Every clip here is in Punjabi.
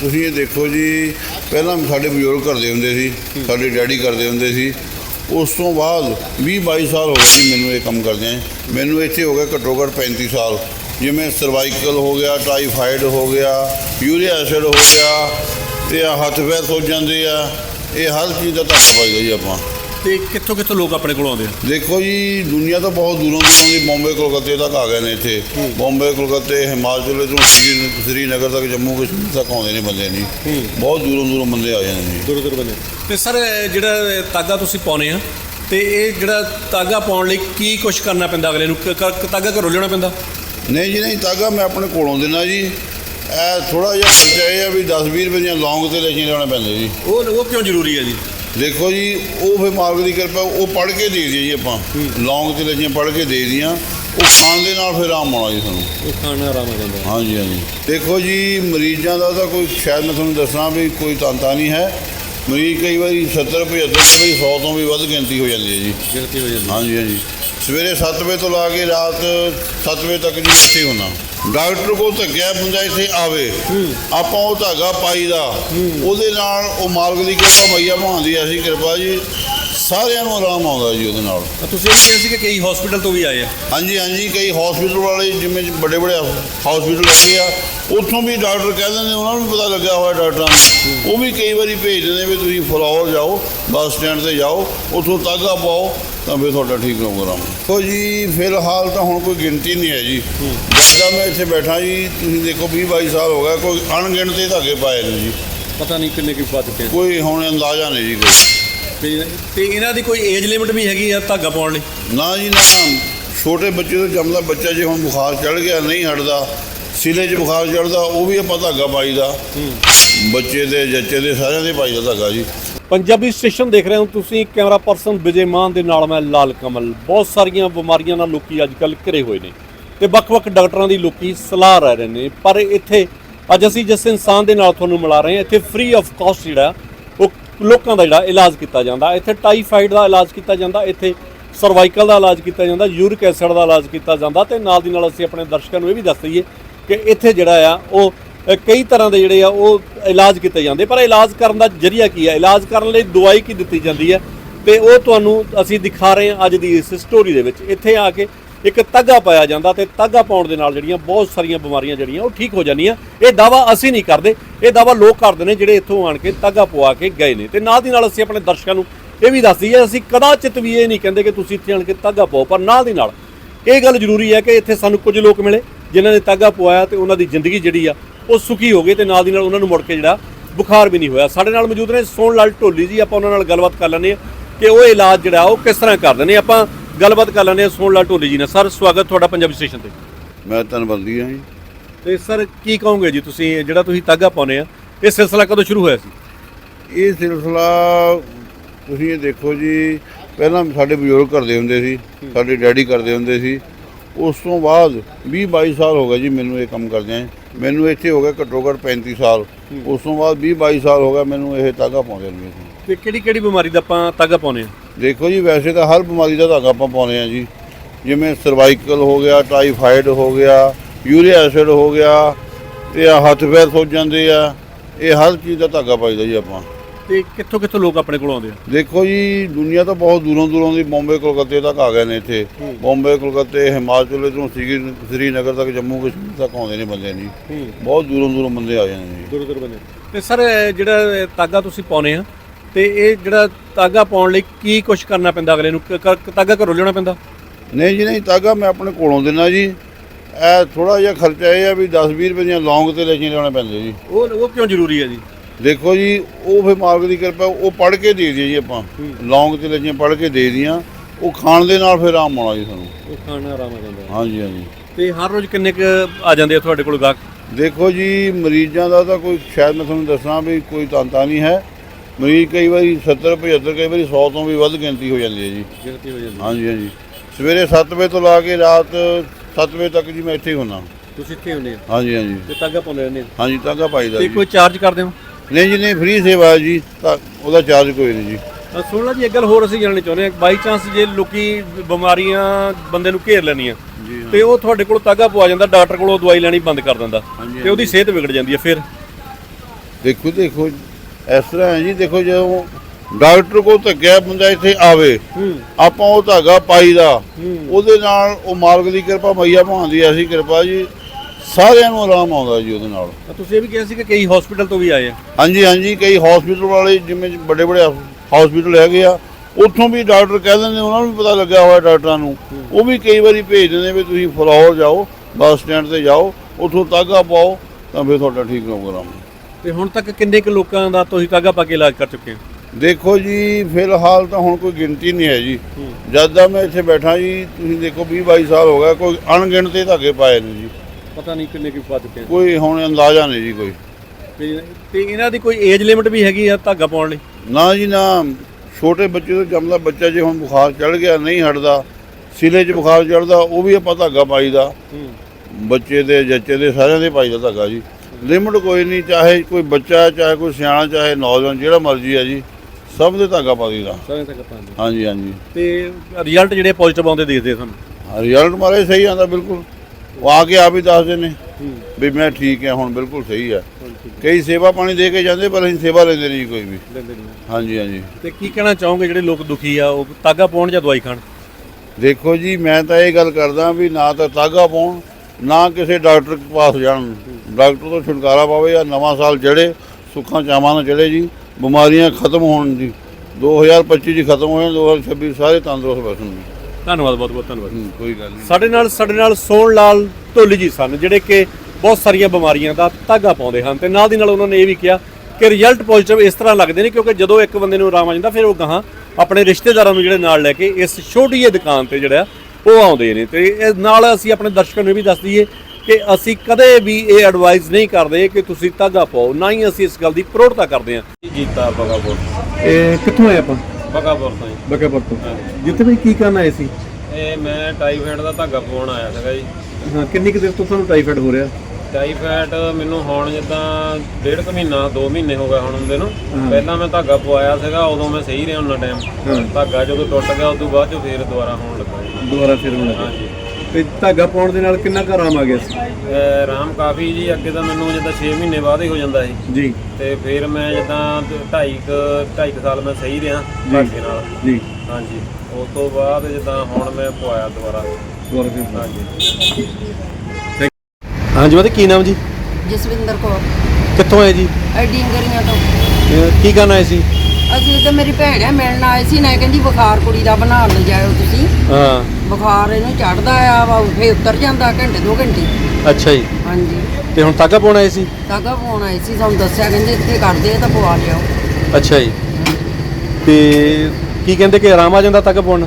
ਤੁਸੀਂ ਇਹ ਦੇਖੋ ਜੀ, ਪਹਿਲਾਂ ਸਾਡੇ ਬਜ਼ੁਰਗ ਕਰਦੇ ਹੁੰਦੇ ਸੀ, ਸਾਡੇ ਡੈਡੀ ਕਰਦੇ ਹੁੰਦੇ ਸੀ। ਉਸ ਤੋਂ ਬਾਅਦ 20 22 ਸਾਲ ਹੋ ਗਏ ਜੀ ਮੈਨੂੰ ਇਹ ਕੰਮ ਕਰਦੇ ਕਰਦਿਆਂ। ਮੈਨੂੰ ਇੱਥੇ ਹੋ ਗਿਆ ਘੱਟੋ ਘੱਟ 35 ਸਾਲ। ਜਿਵੇਂ ਸਰਵਾਈਕਲ ਹੋ ਗਿਆ ਟਾਈਫਾਈਡ ਹੋ ਗਿਆ, ਯੂਰੀਆ ਐਸਿਡ ਹੋ ਗਿਆ, ਤੇ ਆ ਹੱਥ ਪੈਰ ਸੁੱਜ ਜਾਂਦੇ ਆ। ਇਹ ਹਰ ਚੀਜ਼ ਦਾ ਧੱਕਾ ਪਾਈਦਾ ਜੀ ਆਪਾਂ। ਤੇ ਕਿੱਥੋਂ ਕਿੱਥੋਂ ਲੋਕ ਆਪਣੇ ਕੋਲ ਆਉਂਦੇ ਆ? ਦੇਖੋ ਜੀ ਦੁਨੀਆ ਤਾਂ ਬਹੁਤ ਦੂਰੋਂ ਦੂਰੋਂ ਦੀ ਬੰਬੇ ਕੋਲਕਾਤੇ ਤੱਕ ਆ ਗਏ ਨੇ ਇੱਥੇ। ਬੰਬੇ ਕੋਲਕਾਤੇ ਹਿਮਾਚਲ ਤੋਂ ਸ੍ਰੀ ਸ੍ਰੀਨਗਰ ਤੱਕ ਜੰਮੂ ਕਸ਼ਮੀਰ ਤੱਕ ਆਉਂਦੇ ਨੇ ਬੰਦੇ ਨਹੀਂ ਬਹੁਤ ਦੂਰੋਂ ਦੂਰੋਂ ਬੰਦੇ ਆ ਜਾਂਦੇ ਨੇ ਜੀ। ਦੂਰ ਦੂਰ ਬੰਦੇ। ਤੇ ਸਰ ਜਿਹੜਾ ਤਾਗਾ ਤੁਸੀਂ ਪਾਉਨੇ ਆ ਤੇ ਇਹ ਜਿਹੜਾ ਤਾਗਾ ਪਾਉਣ ਲਈ ਕੀ ਕੁਝ ਕਰਨਾ ਪੈਂਦਾ ਅਗਲੇ ਨੂੰ? ਕ- ਕ- ਤਾਗਾ ਘਰੋਂ ਲਿਆਉਣਾ ਪੈਂਦਾ? ਨਹੀਂ ਜੀ ਨਹੀਂ ਤਾਗਾ ਮੈਂ ਆਪਣੇ ਕੋਲੋਂ ਦੇਣਾ ਜੀ। ਇਹ ਥੋੜਾ ਜਿਹਾ ਖਰਚਾ ਇਹ ਆ ਵੀ 10 20 ਰੁਪਏ ਦੀਆਂ ਲੌਂਗ ਤੇ ਲੈਣੇ ਲੈਣੇ ਪੈਂਦੇ ਜੀ। ਉਹ ਉਹ ਕਿਉਂ ਜ਼ਰੂਰੀ ਹੈ ਜੀ? ਦੇਖੋ ਜੀ ਉਹ ਫਿਰ ਮਾਲਕ ਦੀ ਕਿਰਪਾ ਉਹ ਪੜ੍ਹ ਕੇ ਦੇ ਦਈਏ ਜੀ ਆਪਾਂ। ਲੌਂਗ ਤੇ ਲੈਣੇ ਪੜ੍ਹ ਕੇ ਦੇ ਦੀਆਂ ਉਹ ਖਾਣ ਦੇ ਨਾਲ ਫਿਰ ਆਰਾਮ ਆਉਣਾ ਜੀ ਤੁਹਾਨੂੰ ਉਹ ਖਾਣਾ ਆਰਾਮ ਆ ਜਾਂਦਾ। ਹਾਂਜੀ ਹਾਂਜੀ। ਦੇਖੋ ਜੀ ਮਰੀਜ਼ਾਂ ਦਾ ਤਾਂ ਕੋਈ ਸ਼ਾਇਦ ਮੈਂ ਤੁਹਾਨੂੰ ਦੱਸਾਂ ਵੀ ਕੋਈ ਤਾਂਤਾ ਨਹੀਂ ਹੈ। ਮਰੀਜ਼ ਕਈ ਵਾਰੀ 70 75 ਕਈ ਵਾਰੀ 100 ਤੋਂ ਵੀ ਵੱਧ ਗਿਣਤੀ ਹੋ ਜਾਂਦੀ ਹੈ ਜੀ। ਗਿਣਤੀ ਹੋ ਜਾਂਦੀ ਹਾਂਜੀ ਹਾਂਜੀ। ਸਵੇਰੇ 7 ਵਜੇ ਤੋਂ ਲਾ ਕੇ ਰਾਤ 7 ਵਜੇ ਤੱਕ ਜੀ ਇੱਥੇ ਹੁੰਨਾ। ਡਾਕਟਰ ਕੋਲ ਧੱਗਿਆ ਬੰਦਾ ਇੱਥੇ ਆਵੇ। ਆਪਾਂ ਉਹ ਧਾਗਾ ਪਾਈਦਾ। ਉਹਦੇ ਨਾਲ ਉਹ ਮਾਲਕ ਦੀ ਕਿਰਪਾ ਮਈਆ ਭਾਂਦੀ ਐਸੀ ਕਿਰਪਾ ਜੀ। ਸਾਰਿਆਂ ਨੂੰ ਆਰਾਮ ਆਉਂਦਾ ਜੀ ਉਹਦੇ ਨਾਲ। ਤੁਸੀਂ ਇਹ ਕਿਹਾ ਸੀ ਕਿ ਕਈ ਹਸਪੀਟਲ ਤੋਂ ਵੀ ਆਏ ਆ। ਹਾਂਜੀ ਹਾਂਜੀ ਕਈ ਹਸਪੀਟਲ ਵਾਲੇ ਜਿਵੇਂ ਵੱਡੇ ਵੱਡੇ ਹਸਪੀਟਲ ਹੈਗੇ ਆ ਉੱਥੋਂ ਵੀ ਡਾਕਟਰ ਕਹਿ ਦਿੰਦੇ ਉਹਨਾਂ ਨੂੰ ਪਤਾ ਲੱਗਿਆ ਹੋਇਆ ਡਾਕਟਰਾਂ ਨੂੰ। ਉਹ ਵੀ ਕਈ ਵਾਰੀ ਭੇਜ ਦਿੰਦੇ ਵੀ ਤੁਸੀਂ ਫਲੋਰ ਜਾਓ ਬੱਸ ਸਟੈਂਡ ਤੇ ਜਾਓ ਉੱਥੋਂ ਤਾਗਾ ਪਾਓ ਤਾਂ ਫਿਰ ਤੁਹਾਡਾ ਠੀਕ ਰਹੂਗਾ ਰਾਮ ਦੇਖੋ ਜੀ ਫਿਲਹਾਲ ਤਾਂ ਹੁਣ ਕੋਈ ਗਿਣਤੀ ਨਹੀਂ ਹੈ ਜੀ। ਜ਼ਿਆਦਾ ਮੈਂ ਇੱਥੇ ਬੈਠਾ ਜੀ ਤੁਸੀਂ ਦੇਖੋ 20 22 ਸਾਲ ਹੋ ਗਿਆ ਕੋਈ ਅਣਗਿਣਤੇ ਧਾਗੇ ਪਾਏ ਨੇ ਜੀ। ਪਤਾ ਨਹੀਂ ਕਿੰਨੇ ਕੀ ਪਾ ਚੁੱਕੇ ਕੋਈ ਹੁਣ ਅੰਦਾਜ਼ਾ ਨਹੀਂ ਜੀ ਕੋਈ। ਤੇ- ਤੇ ਇਹਨਾਂ ਦੀ ਕੋਈ ਏਜ ਲਿਮਿਟ ਵੀ ਹੈਗੀ ਆ ਧਾਗਾ ਪਾਉਣ ਲਈ? ਨਾ ਜੀ ਨਾ ਛੋਟੇ ਬੱਚੇ ਤੋਂ ਜੰਮਦਾ ਬੱਚਾ ਜੇ ਹੁਣ ਬੁਖਾਰ ਚੜ ਗਿਆ ਨਹੀਂ ਹਟਦਾ ਸਿਲੇ 'ਚ ਬੁਖਾਰ ਚੜਦਾ ਉਹ ਵੀ ਆਪਾਂ ਧਾਗਾ ਪਾਈਦਾ। ਬੱਚੇ ਦੇ ਜੱਚੇ ਦੇ ਸਾਰਿਆਂ ਦੇ ਪਾਈਦਾ ਧਾਗਾ ਜੀ। ਪੰਜਾਬੀ ਸਟੇਸ਼ਨ ਦੇਖ ਰਹੇ ਹੋ ਤੁਸੀਂ ਕੈਮਰਾ ਪਰਸਨ ਵਿਜੇ ਮਾਨ ਦੇ ਨਾਲ ਮੈਂ ਲਾਲ ਕਮਲ। ਬਹੁਤ ਸਾਰੀਆਂ ਬਿਮਾਰੀਆਂ ਨਾਲ ਲੋਕੀ ਅੱਜ ਕੱਲ੍ਹ ਘਿਰੇ ਹੋਏ ਨੇ ਤੇ ਵੱਖ-ਵੱਖ ਡਾਕਟਰਾਂ ਦੀ ਲੋਕੀ ਸਲਾਹ ਰਹਿ ਰਹੇ ਨੇ। ਪਰ ਇੱਥੇ ਅੱਜ ਅਸੀਂ ਜਿਸ ਇਨਸਾਨ ਦੇ ਨਾਲ ਤੁਹਾਨੂੰ ਮਿਲਾ ਰਹੇ ਹਾਂ ਇੱਥੇ ਫ੍ਰੀ ਆਫ ਕਾਸਟ ਜਿਹੜਾ ਲੋਕਾਂ ਦਾ ਜਿਹੜਾ ਇਲਾਜ ਕੀਤਾ ਜਾਂਦਾ, ਇੱਥੇ ਟਾਈਫਾਈਡ ਦਾ ਇਲਾਜ ਕੀਤਾ ਜਾਂਦਾ, ਇੱਥੇ ਸਰਵਾਈਕਲ ਦਾ ਇਲਾਜ ਕੀਤਾ ਜਾਂਦਾ, ਯੂਰਿਕ ਐਸਿਡ ਦਾ ਇਲਾਜ ਕੀਤਾ ਜਾਂਦਾ ਤੇ ਨਾਲ ਦੀ ਨਾਲ ਅਸੀਂ ਆਪਣੇ ਦਰਸ਼ਕਾਂ ਨੂੰ ਇਹ ਵੀ ਦੱਸ ਦਈਏ ਕਿ ਇੱਥੇ ਜਿਹੜਾ ਆ, ਉਹ ਕਈ ਤਰ੍ਹਾਂ ਦੇ ਜਿਹੜੇ ਆ, ਉਹ ਇਲਾਜ ਕੀਤੇ ਜਾਂਦੇ। ਪਰ ਇਲਾਜ ਕਰਨ ਦਾ ਜਰੀਆ ਕੀ ਹੈ ਇਲਾਜ ਕਰਨ ਲਈ ਦਵਾਈ ਕੀ ਦਿੱਤੀ ਜਾਂਦੀ ਹੈ ਤੇ ਉਹ ਤੁਹਾਨੂੰ ਅਸੀਂ ਦਿਖਾ ਰਹੇ ਹਾਂ ਅੱਜ ਦੀ ਇਸ ਸਟੋਰੀ ਦੇ ਵਿੱਚ। ਇੱਥੇ ਆ ਕੇ ਇੱਕ ਤਾਗਾ ਪਾਇਆ ਜਾਂਦਾ ਤੇ ਤਾਗਾ ਪਾਉਣ ਦੇ ਨਾਲ ਜਿਹੜੀਆਂ ਬਹੁਤ ਸਾਰੀਆਂ ਬਿਮਾਰੀਆਂ ਜਿਹੜੀਆਂ ਉਹ ਠੀਕ ਹੋ ਜਾਂਦੀਆਂ। ਇਹ ਦਾਵਾ ਅਸੀਂ ਨਹੀਂ ਕਰਦੇ। ਇਹ ਦਾਵਾ ਲੋਕ ਕਰਦੇ ਨੇ ਜਿਹੜੇ ਇੱਥੋਂ ਆਣ ਕੇ ਤਾਗਾ ਪਵਾ ਕੇ ਗਏ ਨੇ। ਤੇ ਨਾਲ ਦੀ ਨਾਲ ਅਸੀਂ ਆਪਣੇ ਦਰਸ਼ਕਾਂ ਨੂੰ ਇਹ ਵੀ ਦੱਸਦੀ ਹੈ, ਅਸੀਂ ਕਦਾਚਿਤ ਵੀ ਇਹ ਨਹੀਂ ਕਹਿੰਦੇ ਕਿ ਤੁਸੀਂ ਇੱਥੇ ਆਣ ਕੇ ਤਾਗਾ ਪਾਓ, ਪਰ ਨਾਲ ਦੀ ਨਾਲ ਇਹ ਗੱਲ ਜ਼ਰੂਰੀ ਹੈ ਕਿ ਇੱਥੇ ਸਾਨੂੰ ਕੁਝ ਲੋਕ ਮਿਲੇ, ਜਿਨ੍ਹਾਂ ਨੇ ਤਾਗਾ ਪਵਾਇਆ ਤੇ ਉਹਨਾਂ ਦੀ ਜ਼ਿੰਦਗੀ ਜਿਹੜੀ ਆ, ਉਹ ਸੁਖੀ ਹੋ ਗਈ ਤੇ ਨਾਲ ਦੀ ਨਾਲ ਉਹਨਾਂ ਨੂੰ ਮੁੜ ਕੇ ਜਿਹੜਾ ਬੁਖਾਰ ਵੀ ਨਹੀਂ ਹੋਇਆ। ਸਾਡੇ ਨਾਲ ਮੌਜੂਦ ਨੇ ਸੋਹਣ ਲਾਲ ਢੋਲੀ ਜੀ, ਆਪਾਂ ਉਹਨਾਂ ਨਾਲ ਗੱਲਬਾਤ ਕਰ ਲੈਂਦੇ ਆ ਕਿ ਉਹ ਇਲਾਜ ਜਿਹੜਾ ਉਹ ਕਿਸ ਤਰ੍ਹਾਂ ਕਰਦੇ ਨੇ। ਆਪਾਂ ਗੱਲਬਾਤ ਕਰ ਲੈਂਦੇ ਆ ਸੋਹਣ ਲਾਲ ਢੋਲੀ ਜੀ ਨਾਲ। ਸਰ ਸਵਾਗਤ ਤੁਹਾਡਾ ਪੰਜਾਬੀ ਸਟੇਸ਼ਨ ਤੇ। ਮੈਂ ਧੰਨਵਾਦੀ ਹਾਂ ਜੀ। ਤੇ ਸਰ ਕੀ ਕਹੋਗੇ ਜੀ ਤੁਸੀਂ? ਜਿਹੜਾ ਤੁਸੀਂ ਤਾਗਾ ਪਾਉਨੇ ਆ ਇਹ ਸਿਲਸਿਲਾ ਕਦੋਂ ਸ਼ੁਰੂ ਹੋਇਆ ਸੀ? ਇਹ ਸਿਲਸਿਲਾ ਤੁਸੀਂ ਇਹ ਦੇਖੋ ਜੀ ਪਹਿਲਾਂ ਸਾਡੇ ਬਜ਼ੁਰਗ ਕਰਦੇ ਹੁੰਦੇ ਸੀ ਸਾਡੇ ਡੈਡੀ ਕਰਦੇ ਹੁੰਦੇ ਸੀ। ਉਸ ਤੋਂ ਬਾਅਦ 20 22 ਸਾਲ ਹੋ ਗਏ ਜੀ ਮੈਨੂੰ ਇਹ ਕੰਮ ਕਰਦਿਆਂ। ਮੈਨੂੰ ਇੱਥੇ ਹੋ ਗਿਆ ਘੱਟੋ ਘੱਟ 35 ਸਾਲ। ਉਸ ਤੋਂ ਬਾਅਦ 20 22 ਸਾਲ ਹੋ ਗਿਆ ਮੈਨੂੰ ਇਹ ਤਾਗਾ ਪਾਉਂਦੇ ਨੇ। ਤੇ ਕਿਹੜੀ ਕਿਹੜੀ ਬਿਮਾਰੀ ਦਾ ਆਪਾਂ ਤਾਗਾ ਪਾਉਨੇ ਆ ਦੇਖੋ ਜੀ ਵੈਸੇ ਤਾਂ ਹਰ ਬਿਮਾਰੀ ਦਾ ਧਾਗਾ ਆਪਾਂ ਪਾਉਂਦੇ ਆ ਜੀ। ਜਿਵੇਂ ਸਰਵਾਈਕਲ ਹੋ ਗਿਆ ਟਾਈਫਾਈਡ ਹੋ ਗਿਆ ਯੂਰੀਆ ਐਸਿਡ ਹੋ ਗਿਆ ਤੇ ਆ ਹੱਥ ਪੈਰ ਸੁੱਜ ਜਾਂਦੇ ਆ ਇਹ ਹਰ ਚੀਜ਼ ਦਾ ਧਾਗਾ ਪਾਈਦਾ ਜੀ ਆਪਾਂ। ਤੇ ਕਿੱਥੋਂ ਕਿੱਥੋਂ ਲੋਕ ਆਪਣੇ ਕੋਲ ਆਉਂਦੇ ਆ? ਦੇਖੋ ਜੀ ਦੁਨੀਆ ਤਾਂ ਬਹੁਤ ਦੂਰੋਂ ਦੂਰੋਂ ਦੀ ਬੰਬੇ ਕੋਲਕਾਤੇ ਤੱਕ ਆ ਗਏ ਨੇ ਇੱਥੇ। ਬੰਬੇ ਕੋਲਕਾਤੇ ਹਿਮਾਚਲ ਤੋਂ ਸ੍ਰੀ ਸ੍ਰੀਨਗਰ ਤੱਕ ਜੰਮੂ ਕਸ਼ਮੀਰ ਤੱਕ ਆਉਂਦੇ ਨੇ ਬੰਦੇ ਨਹੀਂ ਬਹੁਤ ਦੂਰੋਂ ਦੂਰੋਂ ਬੰਦੇ ਆ ਜਾਂਦੇ ਨੇ ਜੀ। ਦੂਰ ਦੂਰ ਬੰਦੇ। ਤੇ ਸਰ ਜਿਹੜਾ ਤਾਗਾ ਤੁਸੀਂ ਪਾਉਨੇ ਆ ਤੇ ਇਹ ਜਿਹੜਾ ਤਾਗਾ ਪਾਉਣ ਲਈ ਕੀ ਕੁਝ ਕਰਨਾ ਪੈਂਦਾ ਅਗਲੇ ਨੂੰ? ਕ- ਕ- ਤਾਗਾ ਘਰੋਂ ਲਿਆਉਣਾ ਪੈਂਦਾ? ਨਹੀਂ ਜੀ ਨਹੀਂ ਤਾਗਾ ਮੈਂ ਆਪਣੇ ਕੋਲੋਂ ਦੇਣਾ ਜੀ। ਇਹ ਥੋੜਾ ਜਿਹਾ ਖਰਚਾ ਇਹ ਆ ਵੀ 10 20 ਰੁਪਏ ਦੀਆਂ ਲੌਂਗ ਤੇ ਲੈਣੇ ਲੈਣੇ ਪੈਂਦੇ ਜੀ। ਉਹ ਉਹ ਕਿਉਂ ਜ਼ਰੂਰੀ ਹੈ ਜੀ? ਦੇਖੋ ਜੀ ਉਹ ਫਿਰ ਮਾਲਕ ਦੀ ਕਿਰਪਾ ਉਹ ਪੜ੍ਹ ਕੇ ਦੇ ਦਈਏ ਜੀ ਆਪਾਂ। ਲੌਂਗ ਤੇ ਲੈਣੇ ਪੜ੍ਹ ਕੇ ਦੇ ਦੀਆਂ ਉਹ ਖਾਣ ਦੇ ਨਾਲ ਫਿਰ ਆਰਾਮ ਆਉਣਾ ਜੀ ਤੁਹਾਨੂੰ ਉਹ ਖਾਣਾ ਆਰਾਮ ਆ ਜਾਂਦਾ। ਹਾਂਜੀ ਹਾਂਜੀ। ਤੇ ਹਰ ਰੋਜ਼ ਕਿੰਨੇ ਕੁ ਆ ਜਾਂਦੇ ਆ ਤੁਹਾਡੇ ਕੋਲ ਗਾਹਕ? ਦੇਖੋ ਜੀ ਮਰੀਜ਼ਾਂ ਦਾ ਤਾਂ ਕੋਈ ਸ਼ਾਇਦ ਮੈਂ ਤੁਹਾਨੂੰ ਦੱਸਾਂ ਵੀ ਕੋਈ ਤਾਂਤਾ ਨਹੀਂ ਹੈ। ਮਰੀਜ਼ ਕਈ ਵਾਰੀ 70 75 ਕਈ ਵਾਰੀ 100 ਤੋਂ ਵੀ ਵੱਧ ਗਿਣਤੀ ਹੋ ਜਾਂਦੀ ਹੈ ਜੀ। ਗਿਣਤੀ ਹੋ ਜਾਂਦੀ ਹਾਂਜੀ ਹਾਂਜੀ। ਸਵੇਰੇ 7 ਵਜੇ ਤੋਂ ਲਾ ਕੇ ਰਾਤ 7 ਵਜੇ ਤੱਕ ਜੀ ਮੈਂ ਇੱਥੇ ਹੀ ਹੁੰਨਾ ਤੁਸੀਂ ਇੱਥੇ ਹੁੰਦੇ ਆ ਹਾਂਜੀ ਹਾਂਜੀ। ਤੇ ਤਾਗਾ ਪਾਉਂਦੇ ਰਹਿੰਦੇ ਆ ਹਾਂਜੀ ਤਾਂਗਾ ਪਾਈਦਾ ਤੇ ਜੀ। ਕੋਈ ਚਾਰਜ ਕਰਦੇ ਹੋ? ਨਹੀਂ ਜੀ ਨਹੀਂ ਫ੍ਰੀ ਸੇਵਾ ਹੈ ਜੀ ਤਾਂ ਉਹਦਾ ਚਾਰਜ ਕੋਈ ਨਹੀਂ ਜੀ। ਅ, ਸੁਣ ਲਾ ਜੀ ਇੱਕ ਗੱਲ ਹੋਰ ਅਸੀਂ ਜਾਣਨੀ ਚਾਹੁੰਦੇ ਹਾਂ। ਬਾਈ ਚਾਂਸ ਜੇ ਲੋਕੀ ਬਿਮਾਰੀਆਂ ਬੰਦੇ ਨੂੰ ਘੇਰ ਲੈਣੀਆਂ ਜੀ ਤੇ ਉਹ ਤੁਹਾਡੇ ਕੋਲ ਤਾਗਾ ਪਵਾ ਜਾਂਦਾ ਡਾਕਟਰ ਕੋਲੋਂ ਦਵਾਈ ਲੈਣੀ ਬੰਦ ਕਰ ਦਿੰਦਾ ਤੇ ਉਹਦੀ ਸਿਹਤ ਵਿਗੜ ਜਾਂਦੀ ਹੈ ਫਿਰ? ਦੇਖੋ ਦੇਖੋ ਇਸ ਤਰ੍ਹਾਂ ਹੈ ਜੀ ਦੇਖੋ ਜਦੋਂ ਡਾਕਟਰ ਕੋਲ ਧੱਕਿਆ ਬੰਦਾ ਇੱਥੇ ਆਵੇ ਆਪਾਂ ਉਹ ਧਾਗਾ ਪਾਈਦਾ। ਉਹਦੇ ਨਾਲ ਉਹ ਮਾਲਕ ਦੀ ਕਿਰਪਾ ਮਈਆ ਭਾਉਂਦੀ ਐਸੀ ਕਿਰਪਾ ਜੀ ਸਾਰਿਆਂ ਨੂੰ ਆਰਾਮ ਆਉਂਦਾ ਜੀ ਉਹਦੇ ਨਾਲ। ਤੁਸੀਂ ਇਹ ਵੀ ਕਿਹਾ ਸੀ ਕਿ ਕਈ ਹਸਪੀਟਲ ਤੋਂ ਵੀ ਆਏ ਆ। ਹਾਂਜੀ ਹਾਂਜੀ ਕਈ ਹਸਪੀਟਲ ਵਾਲੇ ਜਿਵੇਂ ਵੱਡੇ ਵੱਡੇ ਹਸਪੀਟਲ ਹੈਗੇ ਆ ਉੱਥੋਂ ਵੀ ਡਾਕਟਰ ਕਹਿ ਦਿੰਦੇ ਉਹਨਾਂ ਨੂੰ ਵੀ ਪਤਾ ਲੱਗਿਆ ਹੋਇਆ ਡਾਕਟਰਾਂ ਨੂੰ। ਉਹ ਵੀ ਕਈ ਵਾਰੀ ਭੇਜ ਦਿੰਦੇ ਵੀ ਤੁਸੀਂ ਫਲੋਰ ਜਾਓ ਬੱਸ ਸਟੈਂਡ ਤੇ ਜਾਓ ਉੱਥੋਂ ਤਾਗਾ ਪਾਓ ਤਾਂ ਫਿਰ ਤੁਹਾਡਾ ਠੀਕ ਹੋਊਗਾ ਤੇ ਹੁਣ ਤੱਕ ਕਿੰਨੇ ਕੁ ਲੋਕਾਂ ਦਾ ਤੁਸੀਂ ਤਾਗਾ ਪਾ ਕੇ ਇਲਾਜ ਕਰ ਚੁੱਕੇ ਹੋ? ਦੇਖੋ ਜੀ ਫਿਲਹਾਲ ਤਾਂ ਹੁਣ ਕੋਈ ਗਿਣਤੀ ਨਹੀਂ ਹੈ ਜੀ। ਜਦ ਦਾ ਮੈਂ ਇੱਥੇ ਬੈਠਾ ਜੀ ਤੁਸੀਂ ਦੇਖੋ 20 22 ਸਾਲ ਹੋ ਗਿਆ ਕੋਈ ਅਣਗਿਣਤੇ ਧਾਗੇ ਪਾਏ ਨੇ ਜੀ। ਪਤਾ ਨਹੀਂ ਕਿੰਨੇ ਕੁ ਪਾ ਚੁੱਕੇ ਕੋਈ ਹੁਣ ਅੰਦਾਜ਼ਾ ਨਹੀਂ ਜੀ ਕੋਈ। ਤੇ ਤੇ ਇਹਨਾਂ ਦੀ ਕੋਈ ਏਜ ਲਿਮਿਟ ਵੀ ਹੈਗੀ ਆ ਧਾਗਾ ਪਾਉਣ ਲਈ? ਨਾ ਜੀ ਨਾ। ਛੋਟੇ ਬੱਚੇ ਤੋਂ ਜੰਮਦਾ ਬੱਚਾ ਜੇ ਹੁਣ ਬੁਖਾਰ ਚੜ ਗਿਆ ਨਹੀਂ ਹਟਦਾ ਸਿਲੇ 'ਚ ਬੁਖਾਰ ਚੜਦਾ ਉਹ ਵੀ ਆਪਾਂ ਧਾਗਾ ਪਾਈਦਾ। ਬੱਚੇ ਦੇ ਜੱਚੇ ਦੇ ਸਾਰਿਆਂ ਦੇ ਪਾਈਦਾ ਧਾਗਾ ਜੀ। ਲਿਮਟ ਕੋਈ ਨਹੀਂ ਚਾਹੇ ਕੋਈ ਬੱਚਾ ਹੈ, ਚਾਹੇ ਕੋਈ ਸਿਆਣਾ ਚਾਹੇ ਨੌਜਵਾਨ ਜਿਹੜਾ ਮਰਜ਼ੀ ਹੈ ਜੀ ਸਭ ਦੇ ਧਾਗਾ ਪਾ ਦਈਦਾ। ਸਾਰੇ ਤੱਕ ਪਾਉਂਦੇ ਹਾਂਜੀ ਹਾਂਜੀ। ਤੇ ਰਿਜ਼ਲਟ ਜਿਹੜੇ ਪੋਜ਼ਿਟਿਵ ਆਉਂਦੇ ਦੇਖਦੇ ਸਾਨੂੰ? ਰਿਜ਼ਲਟ ਮਾਰੇ ਸਹੀ ਆਂਦਾ ਬਿਲਕੁਲ। ਉਹ ਆ ਕੇ ਆਪ ਹੀ ਦੱਸਦੇ ਨੇ ਵੀ ਮੈਂ ਠੀਕ ਹਾਂ ਹੁਣ ਬਿਲਕੁਲ ਸਹੀ ਹੈ ਕਈ ਸੇਵਾ ਪਾਣੀ ਦੇ ਕੇ ਜਾਂਦੇ ਪਰ ਅਸੀਂ ਸੇਵਾ ਲੈਂਦੇ ਨਹੀਂ ਕੋਈ ਵੀ। ਹਾਂਜੀ ਹਾਂਜੀ। ਤੇ ਕੀ ਕਹਿਣਾ ਚਾਹੋਗੇ ਜਿਹੜੇ ਲੋਕ ਦੁਖੀ ਆ ਉਹ ਤਾਗਾ ਪਾਉਣ ਜਾਂ ਦਵਾਈ ਖਾਣ? ਦੇਖੋ ਜੀ ਮੈਂ ਤਾਂ ਇਹ ਗੱਲ ਕਰਦਾ ਵੀ ਨਾ ਤਾਂ ਤਾਗਾ ਪਾਉਣ ਨਾ ਕਿਸੇ ਡਾਕਟਰ ਕੇ ਪਾਸ ਜਾਣ। ਡਾਕਟਰ ਤੋਂ ਛੁਟਕਾਰਾ ਪਾਵੇ ਜਾਂ ਨਵਾਂ ਸਾਲ ਚੜੇ ਸੁੱਖਾਂ ਚਾਵਾਂ ਨਾਲ ਚੜੇ ਜੀ ਬਿਮਾਰੀਆਂ ਖਤਮ ਹੋਣ ਜੀ 2025 ਜੀ ਖਤਮ ਹੋਏ 2026 ਸਾਰੇ ਤੰਦਰੁਸਤ ਬਸਣ ਜੀ। ਧੰਨਵਾਦ ਬਹੁਤ ਬਹੁਤ ਧੰਨਵਾਦ। ਕੋਈ ਗੱਲ ਨਹੀਂ। ਸਾਡੇ ਨਾਲ ਸਾਡੇ ਨਾਲ ਸੋਹਣ ਲਾਲ ਢੋਲੀ ਜੀ ਸਨ ਜਿਹੜੇ ਕਿ ਬਹੁਤ ਸਾਰੀਆਂ ਬਿਮਾਰੀਆਂ ਦਾ ਤਾਗਾ ਪਾਉਂਦੇ ਹਨ ਤੇ ਨਾਲ ਦੀ ਨਾਲ ਉਹਨਾਂ ਨੇ ਇਹ ਵੀ ਕਿਹਾ ਕਿ ਰਿਜ਼ਲਟ ਪੋਜ਼ਿਟਿਵ ਇਸ ਤਰ੍ਹਾਂ ਲੱਗਦੇ ਨੇ ਕਿਉਂਕਿ ਜਦੋਂ ਇੱਕ ਬੰਦੇ ਨੂੰ ਆਰਾਮ ਆ ਜਾਂਦਾ ਫਿਰ ਉਹ ਗਾਹਾਂ ਆਪਣੇ ਰਿਸ਼ਤੇਦਾਰਾਂ ਨੂੰ ਜਿਹੜੇ ਨਾਲ ਲੈ ਕੇ ਇਸ ਛੋਟੀ ਜਿਹੀ ਦੁਕਾਨ ਤੇ ਜਿਹੜਾ ਉਹ ਆਉਂਦੇ ਨੇ ਤੇ ਇਹ ਨਾਲ ਅਸੀਂ ਆਪਣੇ ਦਰਸ਼ਕਾਂ ਨੂੰ ਇਹ ਵੀ ਦੱਸ ਦਈਏ ਕਿ ਅਸੀਂ ਕਦੇ ਵੀ ਇਹ ਐਡਵਾਈਸ ਨਹੀਂ ਕਰਦੇ ਕਿ ਤੁਸੀਂ ਤਾਗਾ ਪਾਓ ਨਾ ਹੀ ਅਸੀਂ ਇਸ ਗੱਲ ਦੀ ਪ੍ਰੋੜਤਾ ਕਰਦੇ ਹਾਂ। ਜੀਤਾ ਬਗਾਪੁਰ ਇਹ ਕਿੱਥੋਂ ਆਏ ਆਪਾਂ? ਬਗਾਪੁਰ ਤੋਂ ਜੀ। ਬਕਾਪੁਰ ਤੋਂ। ਜਿੱਥੇ ਵੀ ਕੀ ਕਰਨ ਆਏ ਸੀ? ਇਹ ਮੈਂ ਟਾਈਫਾਇਡ ਦਾ ਧਾਗਾ ਪਵਾਉਣ ਆਇਆ ਸੀਗਾ ਜੀ। ਹਾਂ ਕਿੰਨੀ ਕੁ ਦੇਰ ਤੋਂ ਤੁਹਾਨੂੰ ਟਾਈਫਾਇਡ ਹੋ ਰਿਹਾ? ਟਾਈਫਾਇਡ ਮੈਨੂੰ ਹੁਣ ਜਿੱਦਾਂ ਡੇਢ ਕੁ ਮਹੀਨਾ 2 ਮਹੀਨੇ ਹੋ ਗਏ ਹੁਣ ਹੁੰਦੇ ਨੂੰ। ਪਹਿਲਾਂ ਮੈਂ ਧਾਗਾ ਪਵਾਇਆ ਸੀਗਾ ਉਦੋਂ ਮੈਂ ਸਹੀ ਰਿਹਾ ਉਹਨਾਂ। ਟਾਈਮ ਧਾਗਾ ਜਦੋਂ ਟੁੱਟ ਗਿਆ ਉਦੋਂ ਬਾਅਦ ਚ ਫੇਰ ਦੁਬਾਰਾ ਹੋਣ ਲੱਗਾ। ਦੁਬਾਰਾ ਫਿਰ ਹੋਣ ਲੱਗਾ ਤੇ ਧਾਗਾ ਪਾਉਣ ਦੇ ਨਾਲ ਕਿੰਨਾ ਕੁ ਆਰਾਮ ਆ ਗਿਆ ਸੀ? ਆਰਾਮ ਕਾਫੀ ਜੀ ਅੱਗੇ ਤਾਂ ਮੈਨੂੰ ਜਿੱਦਾਂ 6 ਮਹੀਨੇ ਬਾਅਦ ਹੀ ਹੋ ਜਾਂਦਾ ਸੀ। ਜੀ। ਤੇ ਫਿਰ ਮੈਂ ਜਿੱਦਾਂ 2.5 2.5 ਸਾਲ ਮੈਂ ਸਹੀ ਰਿਹਾ ਧਾਗੇ ਨਾਲ। ਜੀ। ਹਾਂਜੀ। ਉਸ ਤੋਂ ਬਾਅਦ ਜਿੱਦਾਂ ਹੁਣ ਮੈਂ ਪਵਾਇਆ ਦੁਬਾਰਾ। ਦੁਬਾਰਾ ਫਿਰ ਹਾਂਜੀ। ਹਾਂਜੀ ਉਹਦੇ ਕੀ ਨਾਮ ਜੀ? ਜਸਵਿੰਦਰ ਕੌਰ। ਕਿੱਥੋਂ ਆਏ ਜੀ? ਐਡਿੰਗਰੀਆਂ ਤੋਂ। ਕੀ ਕਰਨ ਆਏ ਸੀ? ਅਸੀਂ ਤਾਂ ਮੇਰੀ ਭੈਣ ਹੈ ਮਿਲਣ ਆਏ ਸੀ ਨਾ ਕਹਿੰਦੀ ਬੁਖਾਰ ਕੁੜੀ ਦਾ ਬਣਾ ਲੈ ਜਾਇਓ ਤੁਸੀਂ। ਹਾਂ। ਬੁਖਾਰ ਇਹਨੂੰ ਚੜਦਾ ਆ ਵਾ ਫੇ ਉਤਰ ਜਾਂਦਾ ਘੰਟੇ ਦੋ ਘੰਟੇ। ਅੱਛਾ ਜੀ। ਹਾਂਜੀ। ਤੇ ਹੁਣ ਤਾਗਾ ਪਾਉਣ ਆਏ ਸੀ? ਤਾਗਾ ਪਾਉਣ ਆਏ ਸੀ ਸਾਨੂੰ ਦੱਸਿਆ ਕਹਿੰਦੇ ਇੱਥੇ ਕਰਦੇ ਆ ਤਾਂ ਪਵਾ ਲਿਆਓ। ਅੱਛਾ ਜੀ। ਤੇ ਕੀ ਕਹਿੰਦੇ ਕਿ ਆਰਾਮ ਆ ਜਾਂਦਾ ਤਾਗਾ ਪਾਉਣ?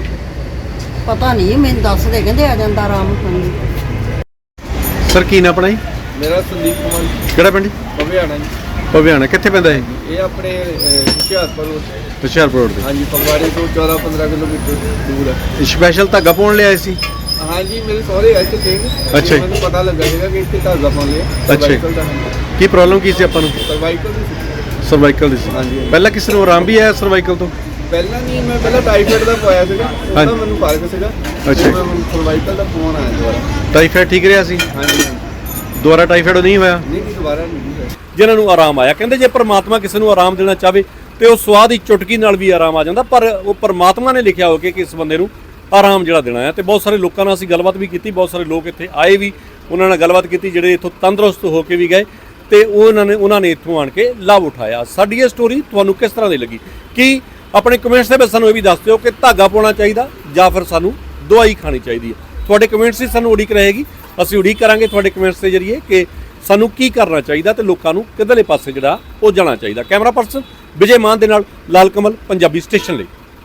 ਪਤਾ ਨਹੀਂ ਮੈਨੂੰ ਦੱਸਦੇ ਕਹਿੰਦੇ ਆ ਜਾਂਦਾ ਆਰਾਮ। ਹਾਂਜੀ। ਸਰ ਕੀ ਨਾਮ ਆਪਣਾ ਜੀ? ਮੇਰਾ ਸੰਦੀਪ ਕੁਮਾਰ ਕਿਹੜਾ ਪਿੰਡ ਜੀ। ਭਵਿਆਣਾ ਕਿੱਥੇ ਪੈਂਦਾ ਇਹ? ਇਹ ਆਪਣੇ ਅਹ, ਹੁਸ਼ਿਆਰਪੁਰ ਹੁਸ਼ਿਆਰਪੁਰ ਰੋਡ ਹਾਂਜੀ ਫਗਵਾੜੇ ਤੋਂ 14 15 ਕਿਲੋਮੀਟਰ ਦੂਰ ਹੈ। ਤੇ ਸਪੈਸ਼ਲ ਧਾਗਾ ਪਾਉਣ ਲਈ ਆਏ ਸੀ? ਹਾਂਜੀ ਮੇਰੇ ਸਹੁਰੇ ਆ ਚੁੱਕੇ ਨੇ ਅੱਛਾ ਜੀ। ਮੈਨੂੰ ਪਤਾ ਲੱਗਾ ਸੀਗਾ ਕਿ ਇੱਥੇ ਧਾਗਾ ਪਾਉਂਦੇ ਆ ਅੱਛਾ ਜੀ। ਸਰਵਾਈਕਲ ਦਾ ਕੀ ਪ੍ਰੋਬਲਮ ਕੀ ਸੀ ਆਪਾਂ ਨੂੰ? ਸਰਵਾਈਕਲ ਦੀ ਸੀ। ਸਰਵਾਈਕਲ ਦੀ ਸੀ। ਹਾਂਜੀ। ਪਹਿਲਾਂ ਕਿਸੇ ਨੂੰ ਆਰਾਮ ਵੀ ਆਇਆ ਸਰਵਾਈਕਲ ਤੋਂ? ਪਹਿਲਾਂ ਨਹੀਂ ਮੈਂ ਪਹਿਲਾਂ ਟਾਈਫਾਇਡ ਦਾ ਪਵਾਇਆ ਸੀਗਾ। ਉਹ ਹਾਂਜੀ। ਤਾਂ ਮੈਨੂੰ ਫ਼ਰਕ ਸੀਗਾ। ਅੱਛਾ ਫਿਰ ਜੀ। ਸਰਵਾਈਕਲ ਦਾ ਫੋਨ ਆਇਆ ਦੁਬਾਰਾ। ਟਾਈਫਾਇਡ ਠੀਕ ਰਿਹਾ ਸੀ? ਹਾਂਜੀ ਹਾਂਜੀ। ਦੁਬਾਰਾ ਟਾਈਫਾਇਡ ਨਹੀਂ ਹੋਇਆ? ਨਹੀਂ ਨਹੀਂ ਦੁਬਾਰਾ ਨਹੀਂ। ਜਿਨ੍ਹਾਂ ਨੂੰ ਆਰਾਮ ਆਇਆ। ਕਹਿੰਦੇ ਜੇ ਪ੍ਰਮਾਤਮਾ ਕਿਸੇ ਨੂੰ ਆਰਾਮ ਦੇਣਾ ਚਾਹਵੇ ਤੇ ਉਹ ਸਵਾਦ ਦੀ ਚੁਟਕੀ ਨਾਲ ਵੀ ਆਰਾਮ ਆ ਜਾਂਦਾ, ਪਰ ਉਹ ਪ੍ਰਮਾਤਮਾ ਨੇ ਲਿਖਿਆ ਹੋ ਕੇ ਕਿ ਇਸ ਬੰਦੇ ਨੂੰ ਆਰਾਮ ਜਿਹੜਾ ਦੇਣਾ ਹੈ। ਤੇ ਬਹੁਤ ਸਾਰੇ ਲੋਕਾਂ ਨਾਲ ਅਸੀਂ ਗੱਲਬਾਤ ਵੀ ਕੀਤੀ, ਬਹੁਤ ਸਾਰੇ ਲੋਕ ਇੱਥੇ ਆਏ ਵੀ, ਉਹਨਾਂ ਨਾਲ ਗੱਲਬਾਤ ਕੀਤੀ, ਜਿਹੜੇ ਇੱਥੋਂ ਤੰਦਰੁਸਤ ਹੋ ਕੇ ਵੀ ਗਏ ਤੇ ਉਹਨਾਂ ਨੇ ਉਹਨਾਂ ਨੇ ਇੱਥੋਂ ਆਣ ਕੇ ਲਾਭ ਉਠਾਇਆ। ਸਾਡੀ ਇਹ ਸਟੋਰੀ ਤੁਹਾਨੂੰ ਕਿਸ ਤਰ੍ਹਾਂ ਦੀ ਲੱਗੀ? ਕਿ ਆਪਣੇ ਕਮੈਂਟਸ ਦੇ ਵਿੱਚ ਸਾਨੂੰ ਇਹ ਵੀ ਦੱਸ ਦਿਓ ਕਿ ਧਾਗਾ ਪਾਉਣਾ ਚਾਹੀਦਾ ਜਾਂ ਫਿਰ ਸਾਨੂੰ ਦਵਾਈ ਖਾਣੀ ਚਾਹੀਦੀ ਹੈ? ਤੁਹਾਡੇ ਕਮੈਂਟਸ ਹੀ ਸਾਨੂੰ ਉਡੀਕ ਰਹੇਗੀ। ਅਸੀਂ ਉਡੀਕ ਕਰਾਂਗੇ ਤੁਹਾਡੇ ਕਮੈਂਟਸ ਦੇ ਜਰੀਏ ਕਿ ਸਾਨੂੰ ਕੀ ਕਰਨਾ ਚਾਹੀਦਾ ਤੇ ਲੋਕਾਂ ਨੂੰ ਕਿੱਧਰਲੇ ਪਾਸੇ ਜਿਹੜਾ ਉਹ ਜਾਣਾ ਚਾਹੀਦਾ। ਕੈਮਰਾ ਪਰਸਨ ਵਿਜੇ ਮਾਨ ਦੇ ਨਾਲ ਲਾਲ ਕਮਲ, ਪੰਜਾਬੀ ਸਟੇਸ਼ਨ ਲਈ।